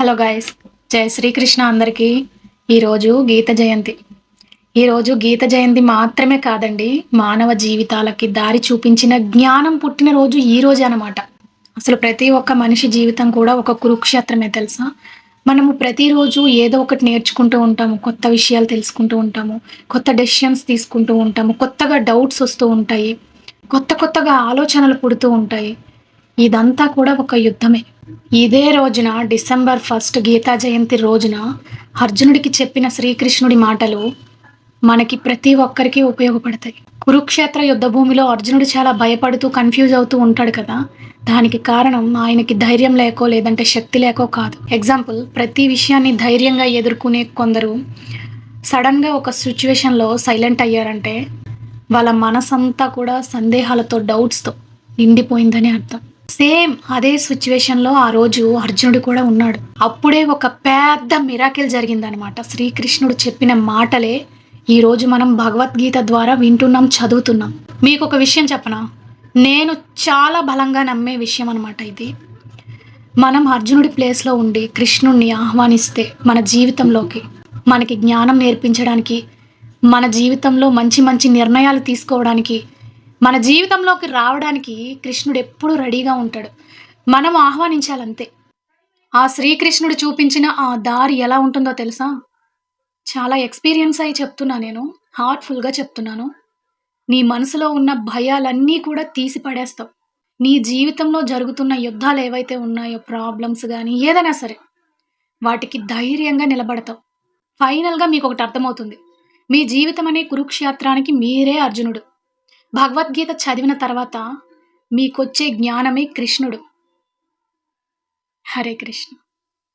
Hello guys జయ శ్రీకృష్ణ అందరికీ. ఈరోజు గీత జయంతి. ఈరోజు గీత జయంతి మాత్రమే కాదండి మానవ జీవితాలకి దారి చూపించిన జ్ఞానం పుట్టిన రోజు ఈ రోజు అనమాట అసలు ప్రతి ఒక్క మనిషి జీవితం కూడా ఒక కురుక్షేత్రమే తెలుసా? మనము ప్రతిరోజు ఏదో ఒకటి నేర్చుకుంటూ ఉంటాము కొత్త విషయాలు తెలుసుకుంటూ ఉంటాము కొత్త డెసిషన్స్ తీసుకుంటూ ఉంటాము కొత్తగా డౌట్స్ వస్తూ ఉంటాయి కొత్త కొత్తగా ఆలోచనలు పుడుతూ ఉంటాయి. ఇదంతా కూడా ఒక యుద్ధమే. ఇదే రోజున డిసెంబర్ ఫస్ట్ గీతా జయంతి రోజున అర్జునుడికి చెప్పిన శ్రీకృష్ణుడి మాటలు మనకి ప్రతి ఒక్కరికి ఉపయోగపడతాయి. కురుక్షేత్ర యుద్ధ భూమిలో అర్జునుడు చాలా భయపడుతూ కన్ఫ్యూజ్ అవుతూ ఉంటాడు కదా? దానికి కారణం ఆయనకి ధైర్యం లేకో లేదంటే శక్తి లేకో కాదు. ఎగ్జాంపుల్ ప్రతి విషయాన్ని ధైర్యంగా ఎదుర్కొనే కొందరు సడన్గా ఒక సిచ్యువేషన్లో సైలెంట్ అయ్యారంటే వాళ్ళ మనసంతా కూడా సందేహాలతో డౌట్స్తో నిండిపోయిందని అర్థం. సేమ్ అదే సిచ్యువేషన్లో ఆ రోజు అర్జునుడు కూడా ఉన్నాడు. అప్పుడే ఒక పెద్ద మిరాకిల్ జరిగిందనమాట శ్రీకృష్ణుడు చెప్పిన మాటలే ఈరోజు మనం భగవద్గీత ద్వారా వింటున్నాం చదువుతున్నాం. మీకు ఒక విషయం చెప్పనా? నేను చాలా బలంగా నమ్మే విషయం అనమాట ఇది. మనం అర్జునుడి ప్లేస్లో ఉండి కృష్ణుణ్ణి ఆహ్వానిస్తే మన జీవితంలోకి మనకి జ్ఞానం నేర్పించడానికి మన జీవితంలో మంచి మంచి నిర్ణయాలు తీసుకోవడానికి మన జీవితంలోకి రావడానికి కృష్ణుడు ఎప్పుడూ రెడీగా ఉంటాడు. మనం ఆహ్వానించాలంతే. ఆ శ్రీకృష్ణుడు చూపించిన ఆ దారి ఎలా ఉంటుందో తెలుసా? చాలా ఎక్స్పీరియన్స్ అయి చెప్తున్నా నేను. హార్ట్ఫుల్గా చెప్తున్నాను. నీ మనసులో ఉన్న భయాలన్నీ కూడా తీసి పడేస్తావు. నీ జీవితంలో జరుగుతున్న యుద్ధాలు ఏవైతే ఉన్నాయో ప్రాబ్లమ్స్ కానీ ఏదైనా సరే వాటికి ధైర్యంగా నిలబడతావు. ఫైనల్గా మీకు ఒకటి అర్థమవుతుంది. మీ జీవితం అనే కురుక్షేత్రానికి మీరే అర్జునుడు. భగవద్గీత చదివిన తర్వాత మీకొచ్చే జ్ఞానమే కృష్ణుడు. హరే కృష్ణ.